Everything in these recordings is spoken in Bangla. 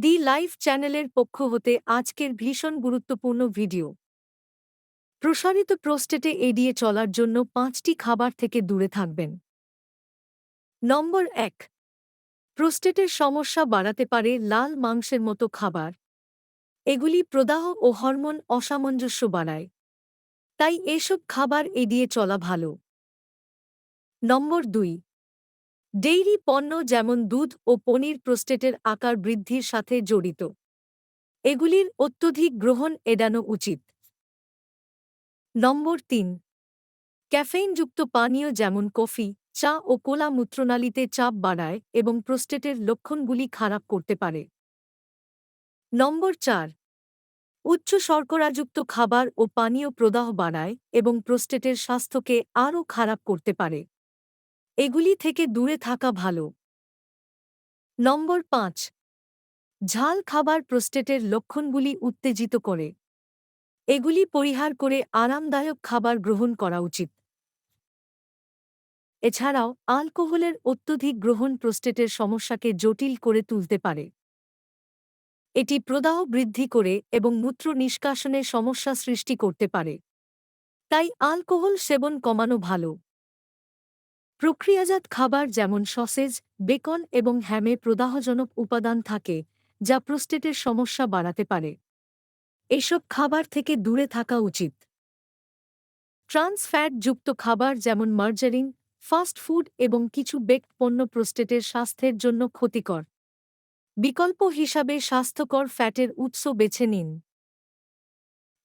দি লাইভ চ্যানেলের পক্ষ হতে আজকের ভীষণ গুরুত্বপূর্ণ ভিডিও। প্রসারিত প্রোস্টেটে এড়িয়ে চলার জন্য পাঁচটি খাবার থেকে দূরে থাকবেন। নম্বর এক, প্রোস্টেটের সমস্যা বাড়াতে পারে লাল মাংসের মতো খাবার। এগুলি প্রদাহ ও হরমোন অসামঞ্জস্য বাড়ায়। তাই এসব খাবার এড়িয়ে চলা ভালো। নম্বর দুই ডেইরি পণ্য যেমন দুধ ও পনির প্রোস্টেটের আকার বৃদ্ধির সাথে জড়িত। এগুলির অত্যধিক গ্রহণ এড়ানো উচিত। নম্বর তিন, ক্যাফেইনযুক্ত পানীয় যেমন কফি, চা ও কোলা মূত্রনালীতে চাপ বাড়ায় এবং প্রোস্টেটের লক্ষণগুলি খারাপ করতে পারে। নম্বর চার, উচ্চ শর্করাযুক্ত খাবার ও পানীয় প্রদাহ বাড়ায় এবং প্রোস্টেটের স্বাস্থ্যকে আরও খারাপ করতে পারে। এগুলি থেকে দূরে থাকা ভালো। নম্বর পাঁচ, ঝাল খাবার প্রোস্টেটের লক্ষণগুলি উত্তেজিত করে। এগুলি পরিহার করে আরামদায়ক খাবার গ্রহণ করা উচিত। এছাড়াও, আলকোহলের অত্যধিক গ্রহণ প্রোস্টেটের সমস্যাকে জটিল করে তুলতে পারে। এটি প্রদাহ বৃদ্ধি করে এবং মূত্র নিষ্কাশনে সমস্যা সৃষ্টি করতে পারে। তাই আলকোহল সেবন কমানো ভালো। প্রক্রিয়াজাত খাবার যেমন সসেজ, বেকন এবং হ্যামে প্রদাহজনক উপাদান থাকে, যা প্রোস্টেটের সমস্যা বাড়াতে পারে। এসব খাবার থেকে দূরে থাকা উচিত। ট্রান্স ফ্যাটযুক্ত খাবার যেমন মার্জারিন, ফাস্ট ফুড এবং কিছু বেকড পণ্য প্রোস্টেটের স্বাস্থ্যের জন্য ক্ষতিকর। বিকল্প হিসাবে স্বাস্থ্যকর ফ্যাটের উৎস বেছে নিন।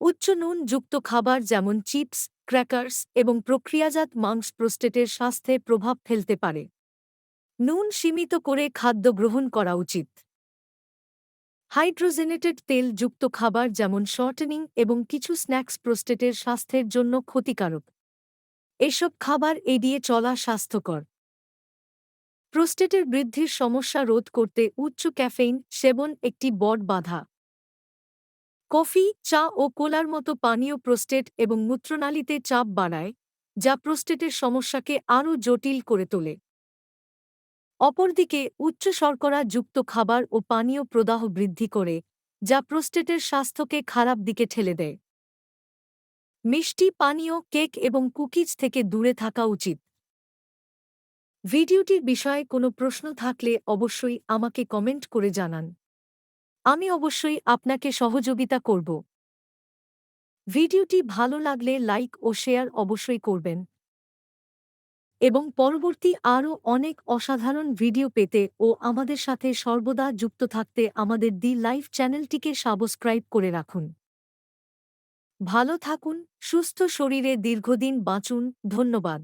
উচ্চ নুন যুক্ত খাবার যেমন চিপস ক্র্যাকার্স এবং প্রক্রিয়াজাত মাংস প্রোস্টেটের স্বাস্থ্যে প্রভাব ফেলতে পারে। নুন সীমিত করে খাদ্য গ্রহণ করা উচিত। হাইড্রোজেনেটেড তেল যুক্ত খাবার যেমন শর্টেনিং এবং কিছু স্ন্যাক্স প্রোস্টেটের স্বাস্থ্যের জন্য ক্ষতিকারক। এসব খাবার এড়িয়ে চলা স্বাস্থ্যকর। প্রোস্টেটের বৃদ্ধির সমস্যা রোধ করতে উচ্চ ক্যাফেইন সেবন একটি বড় বাধা। কফি, চা ও কোলার মতো পানীয় প্রোস্টেট এবং মূত্রনালীতে চাপ বাড়ায়, যা প্রোস্টেটের সমস্যাকে আরও জটিল করে তোলে। অপরদিকে, উচ্চ শর্করা যুক্ত খাবার ও পানীয় প্রদাহ বৃদ্ধি করে, যা প্রোস্টেটের স্বাস্থ্যকে খারাপ দিকে ঠেলে দেয়। মিষ্টি, পানীয়, কেক এবং কুকিজ থেকে দূরে থাকা উচিত। ভিডিওটির বিষয়ে কোনো প্রশ্ন থাকলে অবশ্যই আমাকে কমেন্ট করে জানান। আমি অবশ্যই আপনাকে সহযোগিতা করব। ভিডিওটি ভালো লাগলে লাইক ও শেয়ার অবশ্যই করবেন। এবং পরবর্তী আরও অনেক অসাধারণ ভিডিও পেতে ও আমাদের সাথে সর্বদা যুক্ত থাকতে আমাদের দি লাইভ চ্যানেলটিকে সাবস্ক্রাইব করে রাখুন। ভালো থাকুন, সুস্থ শরীরে দীর্ঘদিন বাঁচুন, ধন্যবাদ।